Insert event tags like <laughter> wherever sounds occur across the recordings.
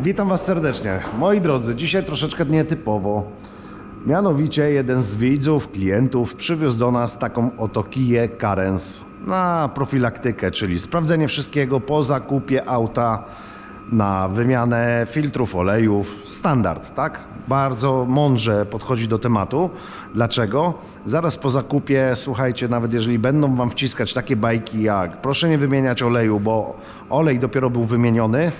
Witam Was serdecznie. Moi drodzy, dzisiaj troszeczkę nietypowo. Mianowicie jeden z widzów, klientów przywiózł do nas taką oto Kiję Carens na profilaktykę, czyli sprawdzenie wszystkiego po zakupie auta na wymianę filtrów, olejów. Standard, tak? Bardzo mądrze podchodzi do tematu. Dlaczego? Zaraz po zakupie, słuchajcie, nawet jeżeli będą Wam wciskać takie bajki jak proszę nie wymieniać oleju, bo olej dopiero był wymieniony,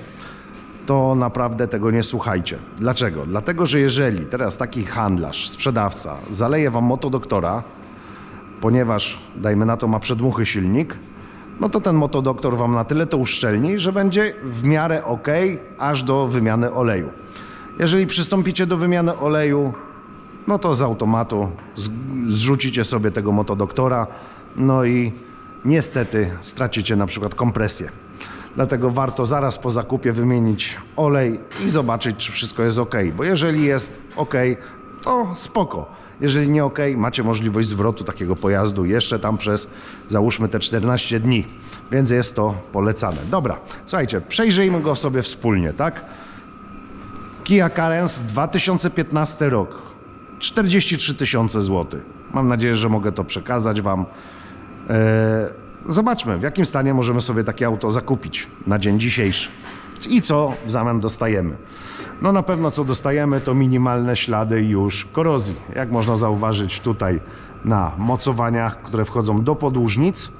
to naprawdę tego nie słuchajcie. Dlaczego? Dlatego, że jeżeli teraz taki handlarz, sprzedawca zaleje wam motodoktora, ponieważ, dajmy na to, ma przedmuchy silnik, no to ten motodoktor wam na tyle to uszczelni, że będzie w miarę ok, aż do wymiany oleju. Jeżeli przystąpicie do wymiany oleju, no to z automatu zrzucicie sobie tego motodoktora, no i niestety stracicie na przykład kompresję. Dlatego warto zaraz po zakupie wymienić olej i zobaczyć, czy wszystko jest ok. Bo jeżeli jest ok, to spoko. Jeżeli nie ok, macie możliwość zwrotu takiego pojazdu jeszcze tam przez załóżmy te 14 dni. Więc jest to polecane. Dobra, słuchajcie, przejrzyjmy go sobie wspólnie, tak? Kia Carens 2015 rok. 43 tysiące złotych. Mam nadzieję, że mogę to przekazać Wam. Eee, zobaczmy, w jakim stanie możemy sobie takie auto zakupić na dzień dzisiejszy. I co w zamian dostajemy. No na pewno co dostajemy to minimalne ślady już korozji. Jak można zauważyć tutaj na mocowaniach, które wchodzą do podłużnic.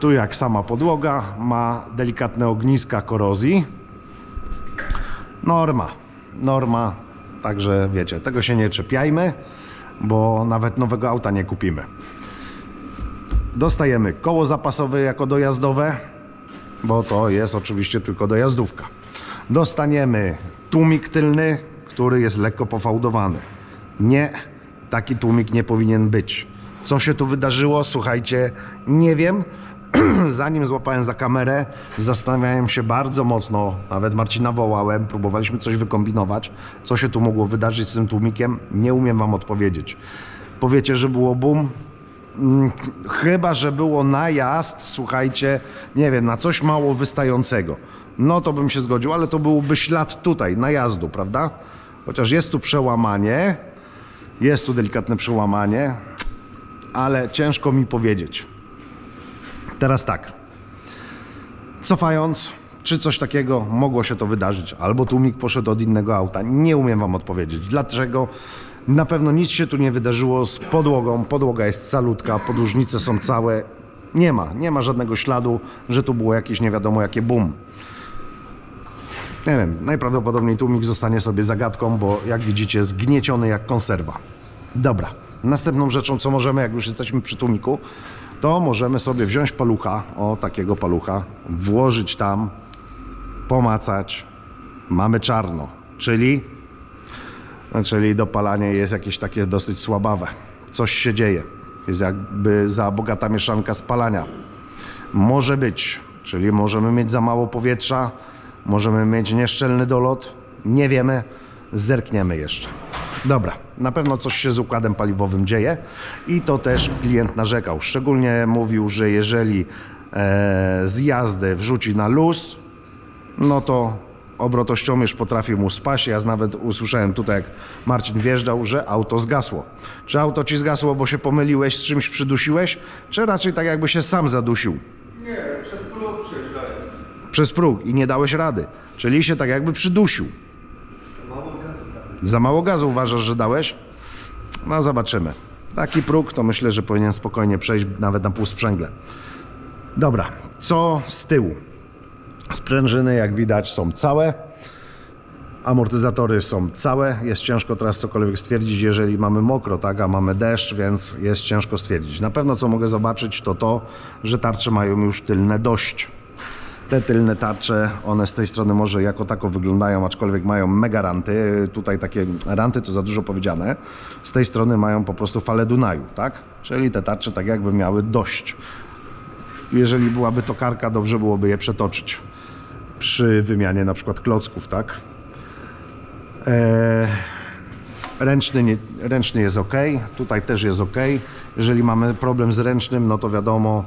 Tu jak sama podłoga ma delikatne ogniska korozji. Norma, norma, także wiecie, tego się nie czepiajmy, bo nawet nowego auta nie kupimy. Dostajemy koło zapasowe jako dojazdowe, bo to jest oczywiście tylko dojazdówka. Dostaniemy tłumik tylny, który jest lekko pofałdowany. Nie, taki tłumik nie powinien być. Co się tu wydarzyło? Słuchajcie, nie wiem. <clears throat> Zanim złapałem za kamerę, zastanawiałem się bardzo mocno, nawet Marcina wołałem, próbowaliśmy coś wykombinować, co się tu mogło wydarzyć z tym tłumikiem, nie umiem wam odpowiedzieć. Powiecie, że było boom, Chyba, że było najazd, słuchajcie, nie wiem, na coś mało wystającego. No to bym się zgodził, ale to byłby ślad tutaj, najazdu, prawda? Chociaż jest tu przełamanie, jest tu delikatne przełamanie, ale ciężko mi powiedzieć. Teraz tak. Cofając, czy coś takiego mogło się to wydarzyć, albo tłumik poszedł od innego auta, nie umiem Wam odpowiedzieć. Dlaczego? Na pewno nic się tu nie wydarzyło z podłogą. Podłoga jest calutka, podłużnice są całe. Nie ma, nie ma żadnego śladu, że tu było jakieś nie wiadomo jakie boom. Nie wiem, najprawdopodobniej tłumik zostanie sobie zagadką, bo jak widzicie zgnieciony jak konserwa. Dobra, następną rzeczą, co możemy, jak już jesteśmy przy tłumiku, to możemy sobie wziąć palucha, o takiego palucha, włożyć tam, pomacać. Mamy czarno, czyli, czyli dopalanie jest jakieś takie dosyć słabawe. Coś się dzieje. Jest jakby za bogata mieszanka spalania. Może być, czyli możemy mieć za mało powietrza, możemy mieć nieszczelny dolot, nie wiemy, zerkniemy jeszcze. Dobra, na pewno coś się z układem paliwowym dzieje i to też klient narzekał. Szczególnie mówił, że jeżeli e, z jazdy wrzuci na luz, no to obrotościomierz potrafi mu spaść. Ja nawet usłyszałem tutaj, jak Marcin wjeżdżał, że auto zgasło. Czy auto ci zgasło, bo się pomyliłeś, z czymś przydusiłeś, czy raczej tak jakby się sam zadusił? Nie, przez próg przejeżdżając. przez próg i nie dałeś rady. Czyli się tak jakby przydusił. Mało gazu dałem. Za mało gazu uważasz, że dałeś? No zobaczymy. Taki próg to myślę, że powinien spokojnie przejść nawet na pół sprzęgle. Dobra, co z tyłu? Sprężyny, jak widać, są całe. Amortyzatory są całe. Jest ciężko teraz cokolwiek stwierdzić, jeżeli mamy mokro, tak, a mamy deszcz, więc jest ciężko stwierdzić. Na pewno co mogę zobaczyć, to to, że tarcze mają już tylne dość. Te tylne tarcze, one z tej strony może jako tako wyglądają, aczkolwiek mają mega ranty. Tutaj takie ranty to za dużo powiedziane. Z tej strony mają po prostu falę Dunaju, tak? Czyli te tarcze tak jakby miały dość. Jeżeli byłaby to karka, dobrze byłoby je przetoczyć przy wymianie na przykład klocków, tak? E, Ręczny, nie, ręczny jest ok, tutaj też jest ok. Jeżeli mamy problem z ręcznym, no to wiadomo,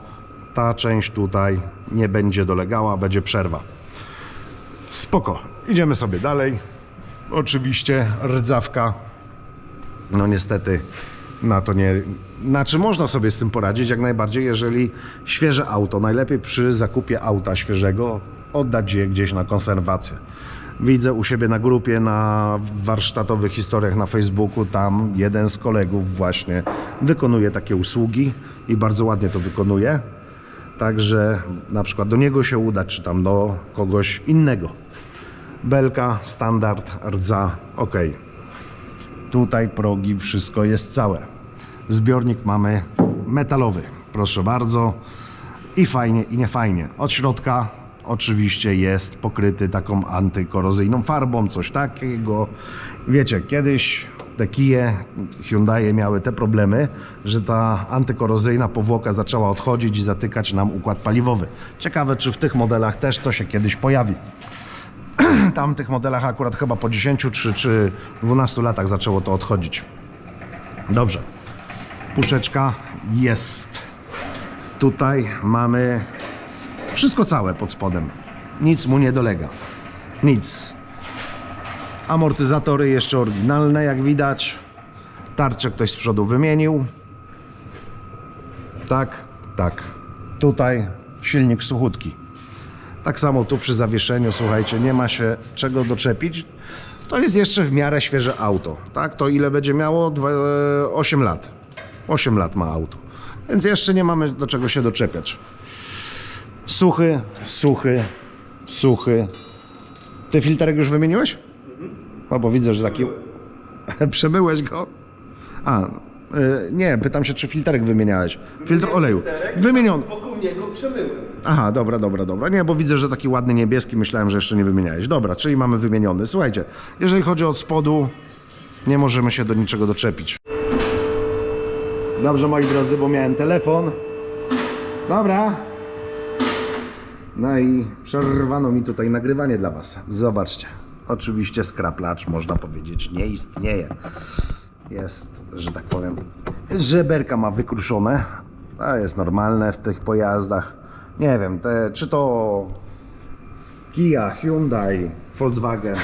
ta część tutaj nie będzie dolegała, będzie przerwa. Spoko, idziemy sobie dalej. Oczywiście rdzawka. No niestety na to nie. Znaczy można sobie z tym poradzić jak najbardziej, jeżeli świeże auto, najlepiej przy zakupie auta świeżego oddać je gdzieś na konserwację. Widzę u siebie na grupie, na warsztatowych historiach na Facebooku, tam jeden z kolegów właśnie wykonuje takie usługi i bardzo ładnie to wykonuje. Także na przykład do niego się uda, czy tam do kogoś innego. Belka, standard, rdza, ok. Tutaj progi, wszystko jest całe. Zbiornik mamy metalowy, proszę bardzo. I fajnie, i nie fajnie. Od środka oczywiście jest pokryty taką antykorozyjną farbą, coś takiego. Wiecie, kiedyś te kije Hyundai miały te problemy, że ta antykorozyjna powłoka zaczęła odchodzić i zatykać nam układ paliwowy. Ciekawe, czy w tych modelach też to się kiedyś pojawi <clears throat> tamtych modelach akurat chyba po 10 czy, czy 12 latach zaczęło to odchodzić. Dobrze. Puszeczka jest. Tutaj mamy wszystko całe pod spodem. Nic mu nie dolega. Nic. Amortyzatory jeszcze oryginalne, jak widać. Tarczę ktoś z przodu wymienił. Tak, tak. Tutaj silnik suchutki. Tak samo tu przy zawieszeniu, słuchajcie, nie ma się czego doczepić. To jest jeszcze w miarę świeże auto, tak? To ile będzie miało? Dwa, e, 8 lat. 8 lat ma auto. Więc jeszcze nie mamy do czego się doczepiać. Suchy, suchy, suchy. Ty filterek już wymieniłeś? No bo widzę, że taki... Przemyłeś <laughs> go? A, y, nie, pytam się, czy filterek wymieniałeś. Filtr oleju. Wymieniony. Wokół niego przemyłem. Aha, dobra, dobra, dobra. Nie, bo widzę, że taki ładny niebieski, myślałem, że jeszcze nie wymieniałeś. Dobra, czyli mamy wymieniony. Słuchajcie, jeżeli chodzi od spodu, nie możemy się do niczego doczepić. Dobrze, moi drodzy, bo miałem telefon. Dobra. No i przerwano mi tutaj nagrywanie dla Was. Zobaczcie. Oczywiście skraplacz, można powiedzieć, nie istnieje. Jest, że tak powiem, żeberka ma wykruszone. To jest normalne w tych pojazdach. Nie wiem, te, czy to Kia, Hyundai, Volkswagen,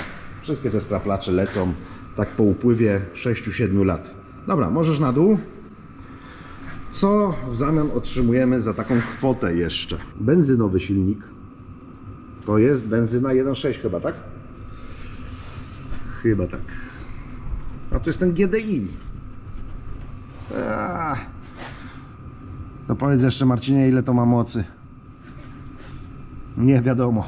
wszystkie te skraplacze lecą tak po upływie 6-7 lat. Dobra, możesz na dół. Co w zamian otrzymujemy za taką kwotę jeszcze? Benzynowy silnik. To jest benzyna 1.6 chyba, tak? Chyba tak. A to jest ten GDI. Eee. To powiedz jeszcze Marcinie, ile to ma mocy. Nie wiadomo.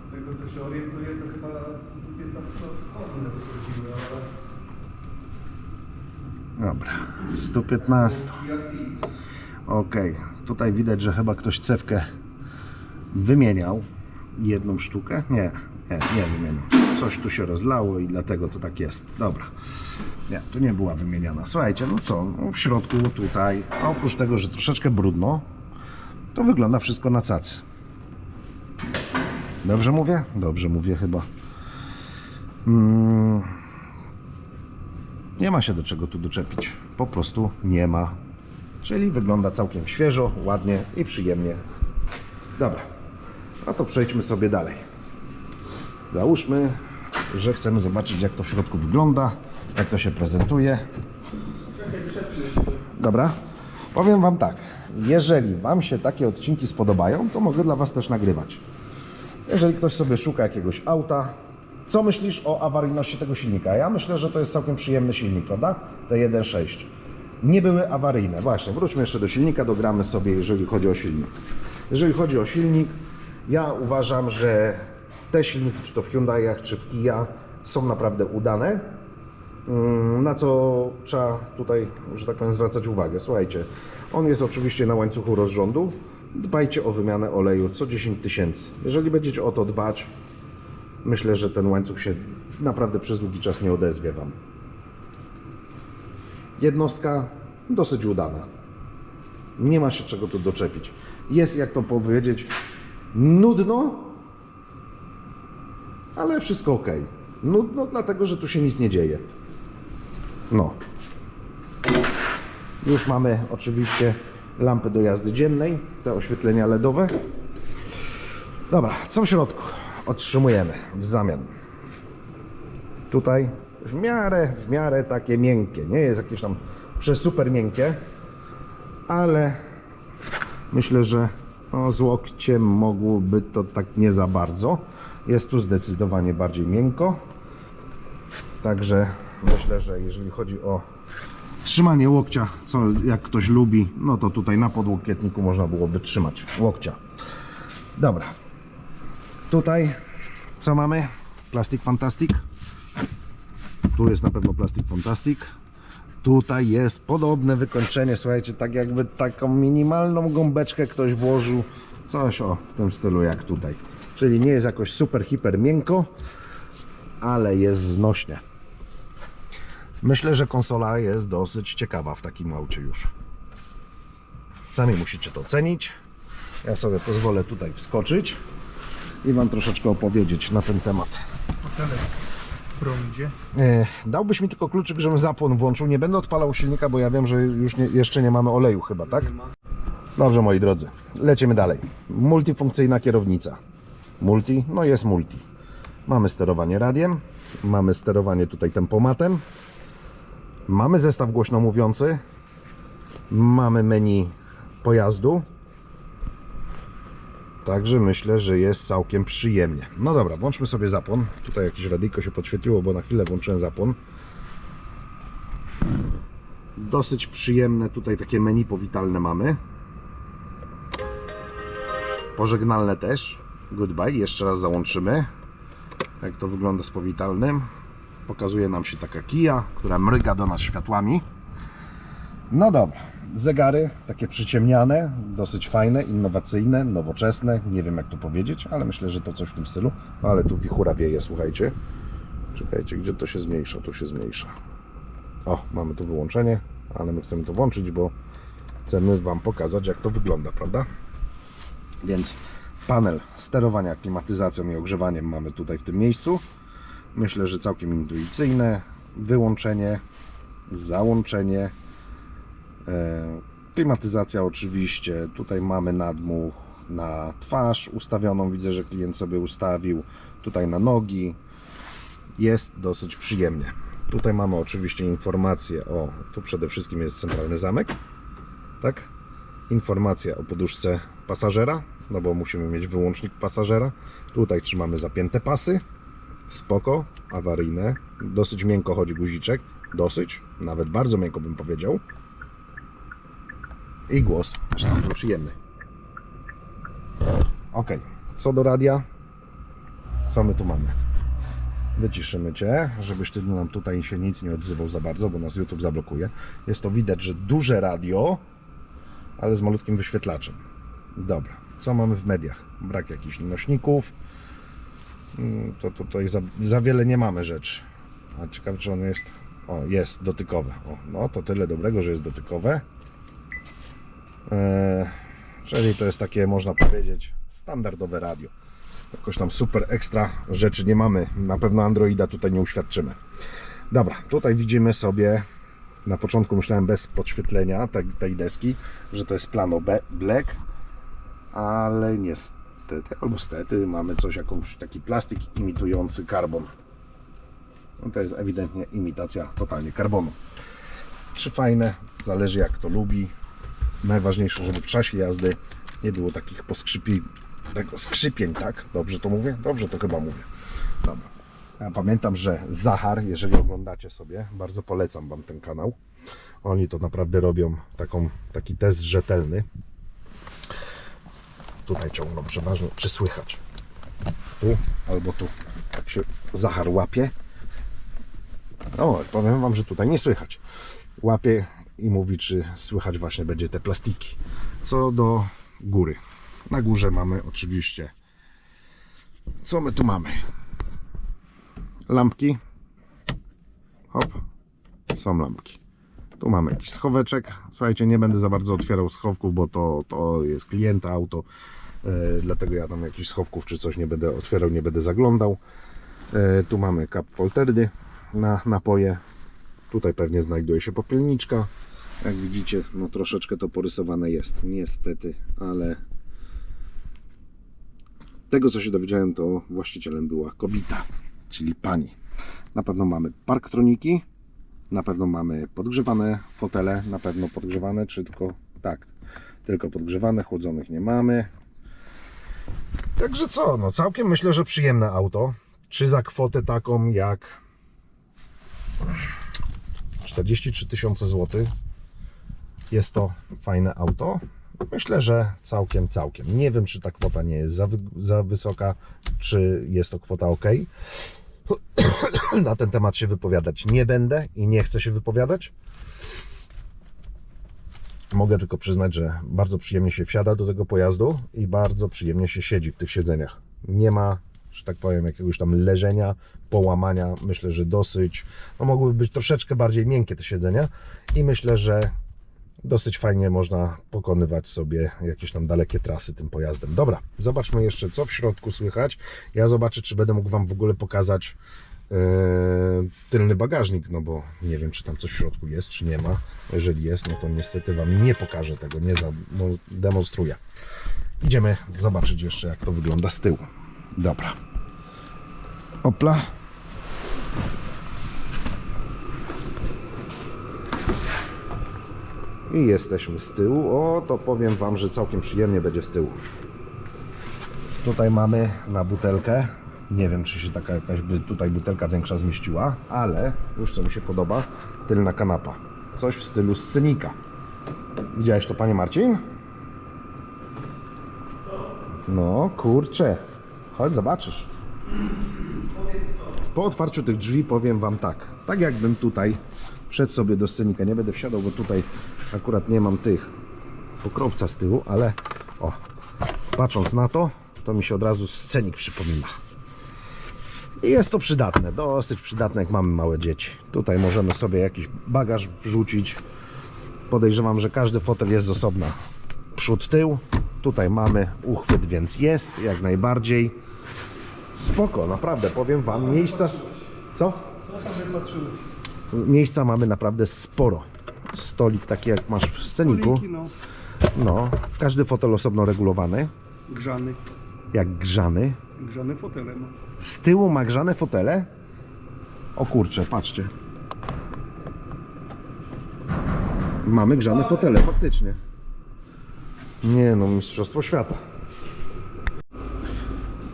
Z tego co się orientuję, to chyba z 15 konne wychodziły, ale... Dobra, 115. Kia Ceed. Ok, tutaj widać, że chyba ktoś cewkę wymieniał. Jedną sztukę? Nie, nie, nie wymienił. Coś tu się rozlało i dlatego to tak jest. Dobra. Nie, tu nie była wymieniana. Słuchajcie, no co, no w środku tutaj, oprócz tego, że troszeczkę brudno, to wygląda wszystko na cacy. Dobrze mówię? Dobrze mówię chyba. Mm. Nie ma się do czego tu doczepić. Po prostu nie ma. Czyli wygląda całkiem świeżo, ładnie i przyjemnie. Dobra, no to przejdźmy sobie dalej. Załóżmy, że chcemy zobaczyć jak to w środku wygląda, jak to się prezentuje. Dobra, powiem Wam tak, jeżeli Wam się takie odcinki spodobają, to mogę dla Was też nagrywać. Jeżeli ktoś sobie szuka jakiegoś auta, co myślisz o awaryjności tego silnika? Ja myślę, że to jest całkiem przyjemny silnik, prawda? Te 1.6. Nie były awaryjne. Właśnie, wróćmy jeszcze do silnika, dogramy sobie, jeżeli chodzi o silnik. Jeżeli chodzi o silnik, ja uważam, że te silniki, czy to w Hyundaiach, czy w Kia, są naprawdę udane. Mm, Na co trzeba tutaj, że tak powiem, zwracać uwagę. Słuchajcie, on jest oczywiście na łańcuchu rozrządu. Dbajcie o wymianę oleju co 10 tysięcy. Jeżeli będziecie o to dbać, myślę, że ten łańcuch się naprawdę przez długi czas nie odezwie Wam. Jednostka dosyć udana. Nie ma się czego tu doczepić. Jest, jak to powiedzieć, nudno, ale wszystko ok. Nudno, dlatego że tu się nic nie dzieje. No. Już mamy oczywiście lampy do jazdy dziennej, te oświetlenia LEDowe. Dobra, co w środku? Otrzymujemy w zamian. Tutaj w miarę, w miarę takie miękkie. Nie jest jakieś tam przesuper miękkie, ale myślę, że no, z łokciem mogłoby to tak nie za bardzo. Jest tu zdecydowanie bardziej miękko. Także myślę, że jeżeli chodzi o trzymanie łokcia, co jak ktoś lubi, no to tutaj na podłokietniku można byłoby trzymać łokcia. Dobra. Tutaj co mamy? Plastik Fantastic. Tu jest na pewno Plastik Fantastic. Tutaj jest podobne wykończenie, słuchajcie, tak jakby taką minimalną gąbeczkę ktoś włożył. Coś o w tym stylu jak tutaj. Czyli nie jest jakoś super, hiper miękko, ale jest znośnie. Myślę, że konsola jest dosyć ciekawa w takim aucie już. Sami musicie to ocenić. Ja sobie pozwolę tutaj wskoczyć i Wam troszeczkę opowiedzieć na ten temat. Fotelek prądzie. E, Dałbyś mi tylko kluczyk, żebym zapłon włączył. Nie będę odpalał silnika, bo ja wiem, że już nie, jeszcze nie mamy oleju chyba, tak? Dobrze, moi drodzy. Lecimy dalej. Multifunkcyjna kierownica. Multi? No jest multi. Mamy sterowanie radiem, mamy sterowanie tutaj tempomatem, mamy zestaw głośno mówiący, mamy menu pojazdu. Także myślę, że jest całkiem przyjemnie. No dobra, włączmy sobie zapłon. Tutaj jakieś radyjko się podświetliło, bo na chwilę włączyłem zapłon. Dosyć przyjemne tutaj takie menu powitalne mamy. Pożegnalne też. Goodbye. Jeszcze raz załączymy. Jak to wygląda z powitalnym. Pokazuje nam się taka kija, która mryga do nas światłami. No dobra. Zegary takie przyciemniane, dosyć fajne, innowacyjne, nowoczesne. Nie wiem jak to powiedzieć, ale myślę, że to coś w tym stylu. No, ale tu wichura wieje, słuchajcie. Czekajcie, gdzie to się zmniejsza? Tu się zmniejsza. O, mamy tu wyłączenie, ale my chcemy to włączyć, bo chcemy Wam pokazać, jak to wygląda, prawda? Więc panel sterowania klimatyzacją i ogrzewaniem mamy tutaj w tym miejscu. Myślę, że całkiem intuicyjne. Wyłączenie, załączenie, klimatyzacja oczywiście. Tutaj mamy nadmuch na twarz ustawioną. Widzę, że klient sobie ustawił. Tutaj na nogi. Jest dosyć przyjemnie. Tutaj mamy oczywiście informacje o, tu przede wszystkim jest centralny zamek, tak? Informacja o poduszce pasażera, no bo musimy mieć wyłącznik pasażera. Tutaj trzymamy zapięte pasy, spoko, awaryjne, dosyć miękko chodzi guziczek, dosyć, nawet bardzo miękko bym powiedział. I głos też całkiem przyjemny. Ok, co do radia, co my tu mamy? Wyciszymy Cię, żebyś Ty nam tutaj się nic nie odzywał za bardzo, bo nas YouTube zablokuje. Jest to widać, że duże radio, ale z malutkim wyświetlaczem. Dobra, co mamy w mediach? Brak jakichś nośników. Mm, To tutaj za, za wiele nie mamy rzeczy. A ciekawe, czy on jest... O, jest dotykowe. O, no to tyle dobrego, że jest dotykowe. Czyli to jest takie, można powiedzieć, standardowe radio jakoś tam super ekstra rzeczy nie mamy. Na pewno Androida tutaj nie uświadczymy. Dobra, tutaj widzimy sobie na początku myślałem bez podświetlenia tej, deski, że to jest plano black, ale niestety, albo stety mamy coś, jakąś taki plastik imitujący karbon. No to jest ewidentnie imitacja totalnie karbonu. Czy fajne, zależy jak to lubi. Najważniejsze, żeby w czasie jazdy nie było takich poskrzypi, tego skrzypień, tak? Dobrze to mówię? Dobrze to chyba mówię. Dobra. Ja pamiętam, że Zachar, jeżeli oglądacie sobie, bardzo polecam Wam ten kanał. Oni to naprawdę robią taką, taki test rzetelny. Tutaj ciągną przeważnie, czy słychać? Tu albo tu. Tak się Zachar łapie. No, powiem Wam, że tutaj nie słychać. Łapie i mówi, czy słychać właśnie będzie te plastiki. Co do góry. Na górze mamy oczywiście. Co my tu mamy? Lampki. Hop. Są lampki. Tu mamy jakiś schoweczek. Słuchajcie, nie będę za bardzo otwierał schowków, bo to, to jest klienta auto. Yy, dlatego ja tam jakichś schowków czy coś nie będę otwierał, nie będę zaglądał. E, tu mamy cup folterdy na napoje. Tutaj pewnie znajduje się popielniczka. Jak widzicie, no troszeczkę to porysowane jest, niestety, ale tego co się dowiedziałem, to właścicielem była kobieta, czyli pani. Na pewno mamy parktroniki, na pewno mamy podgrzewane fotele, na pewno podgrzewane, czy tylko tak, tylko podgrzewane, chłodzonych nie mamy. Także co, no całkiem myślę, że przyjemne auto. Czy za kwotę taką jak 43 tysiące złotych jest to fajne auto? Myślę, że całkiem, całkiem. Nie wiem, czy ta kwota nie jest za, za wysoka, czy jest to kwota ok. <clears throat> Na ten temat się wypowiadać nie będę i nie chcę się wypowiadać. Mogę tylko przyznać, że bardzo przyjemnie się wsiada do tego pojazdu i bardzo przyjemnie się siedzi w tych siedzeniach. Nie ma, że tak powiem, jakiegoś tam leżenia, połamania. Myślę, że dosyć, no mogłyby być troszeczkę bardziej miękkie te siedzenia i myślę, że dosyć fajnie można pokonywać sobie jakieś tam dalekie trasy tym pojazdem. Dobra, zobaczmy jeszcze, co w środku słychać. Ja zobaczę, czy będę mógł Wam w ogóle pokazać e, tylny bagażnik, no bo nie wiem, czy tam coś w środku jest, czy nie ma. Jeżeli jest, no to niestety Wam nie pokażę tego, nie zademonstruję. Idziemy zobaczyć jeszcze, jak to wygląda z tyłu. Dobra. Opla. I jesteśmy z tyłu. O, to powiem Wam, że całkiem przyjemnie będzie z tyłu. Tutaj mamy na butelkę. Nie wiem, czy się taka jakaś by tutaj butelka większa zmieściła, ale już co mi się podoba, tylna kanapa. Coś w stylu scenika. Widziałeś to, panie Marcin? No, kurczę. Chodź, zobaczysz. Po otwarciu tych drzwi powiem Wam tak. Tak jakbym tutaj wszedł sobie do scenika. Nie będę wsiadał, bo tutaj akurat nie mam tych pokrowca z tyłu, ale o, patrząc na to, to mi się od razu scenik przypomina. I jest to przydatne, dosyć przydatne, jak mamy małe dzieci. Tutaj możemy sobie jakiś bagaż wrzucić. Podejrzewam, że każdy fotel jest z osobna. Przód, tył. Tutaj mamy uchwyt, więc jest jak najbardziej. Spoko, naprawdę, powiem Wam, miejsca... Co? Miejsca mamy naprawdę sporo. Stolik taki jak masz w sceniku. Stoliki, no. No, każdy fotel osobno regulowany, Grzany. jak grzany. Grzane fotele, no. Z tyłu ma grzane fotele. O kurczę, patrzcie. Mamy grzane fotele, faktycznie. Nie no, mistrzostwo świata.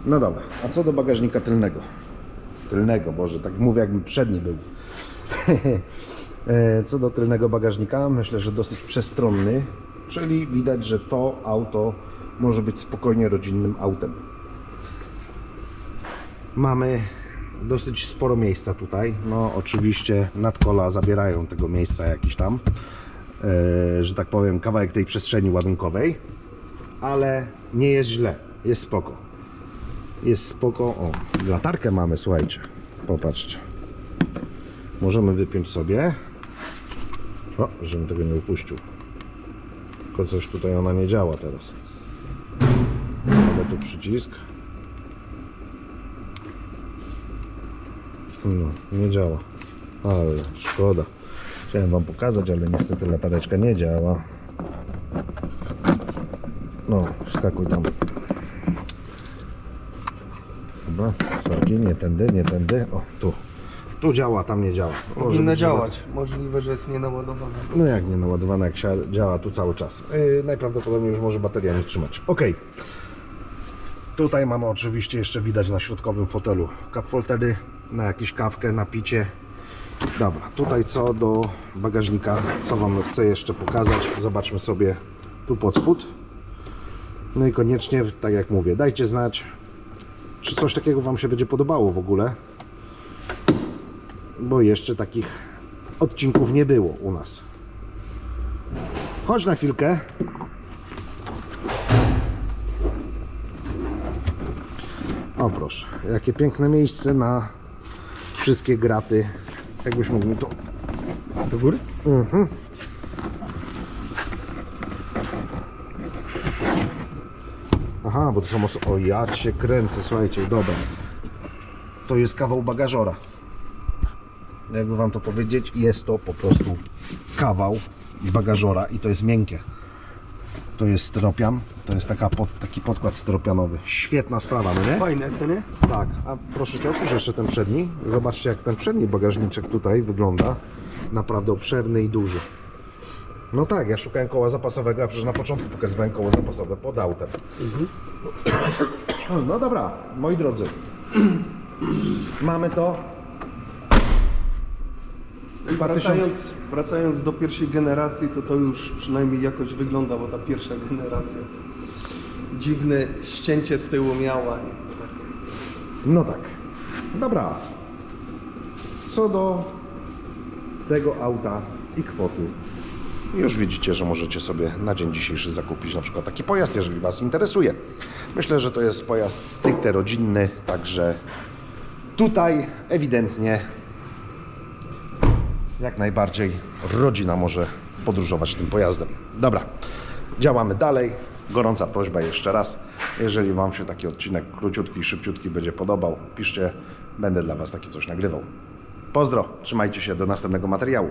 No dobra, a co do bagażnika tylnego? Tylnego, Boże, tak mówię jakby przedni był. <laughs> E, Co do tylnego bagażnika, myślę, że dosyć przestronny, czyli widać, że to auto może być spokojnie rodzinnym autem. Mamy dosyć sporo miejsca tutaj. No, oczywiście nadkola zabierają tego miejsca jakiś tam, e, że tak powiem, kawałek tej przestrzeni ładunkowej, ale nie jest źle, jest spoko. Jest spoko. O, latarkę mamy, słuchajcie. Popatrzcie. Możemy wypiąć sobie. O, żebym tego nie upuścił. Tylko coś tutaj ona nie działa teraz. Mamy tu przycisk. No, nie działa. Ale szkoda. Chciałem Wam pokazać, ale niestety latareczka nie działa. No, wskakuj tam. Dobra, nie tędy, nie tędy. O, tu. Tu działa, tam nie działa. Powinno być, działać. Możliwe, że jest nienaładowane. No jak nie naładowana, jak się działa tu cały czas. Yy, najprawdopodobniej już może bateria nie trzymać. Ok. Tutaj mamy oczywiście jeszcze widać na środkowym fotelu cup foltery na jakieś kawkę, na picie. Dobra, tutaj co do bagażnika, co Wam chcę jeszcze pokazać. Zobaczmy sobie tu pod spód. No i koniecznie, tak jak mówię, dajcie znać, czy coś takiego Wam się będzie podobało w ogóle. Bo jeszcze takich odcinków nie było u nas. Chodź na chwilkę. O proszę, jakie piękne miejsce na wszystkie graty. Jakbyś mógł mi to do góry? Mhm. Aha, bo to są oso- O, ja cię kręcę, słuchajcie, dobra. to jest kawał bagażora. Jakby wam to powiedzieć, jest to po prostu kawał bagażora i to jest miękkie. To jest styropian, to jest taka pod, taki podkład styropianowy. Świetna sprawa, no nie? Fajne, co nie? Tak, a proszę Cię, otwórz jeszcze ten przedni. Zobaczcie, jak ten przedni bagażniczek tutaj wygląda. Naprawdę obszerny i duży. No tak, ja szukałem koła zapasowego, a przecież na początku pokazywałem koło zapasowe pod autem. No dobra, moi drodzy. <clears throat> Mamy to. Wracając, wracając do pierwszej generacji, to to już przynajmniej jakoś wygląda, bo ta pierwsza generacja dziwne ścięcie z tyłu miała. No tak. Dobra. Co do tego auta i kwoty. Już widzicie, że możecie sobie na dzień dzisiejszy zakupić na przykład taki pojazd, jeżeli Was interesuje. Myślę, że to jest pojazd stricte rodzinny, także tutaj ewidentnie jak najbardziej rodzina może podróżować tym pojazdem. Dobra, działamy dalej. Gorąca prośba jeszcze raz, jeżeli Wam się taki odcinek króciutki, szybciutki będzie podobał, piszcie, będę dla Was takie coś nagrywał. Pozdro, trzymajcie się do następnego materiału.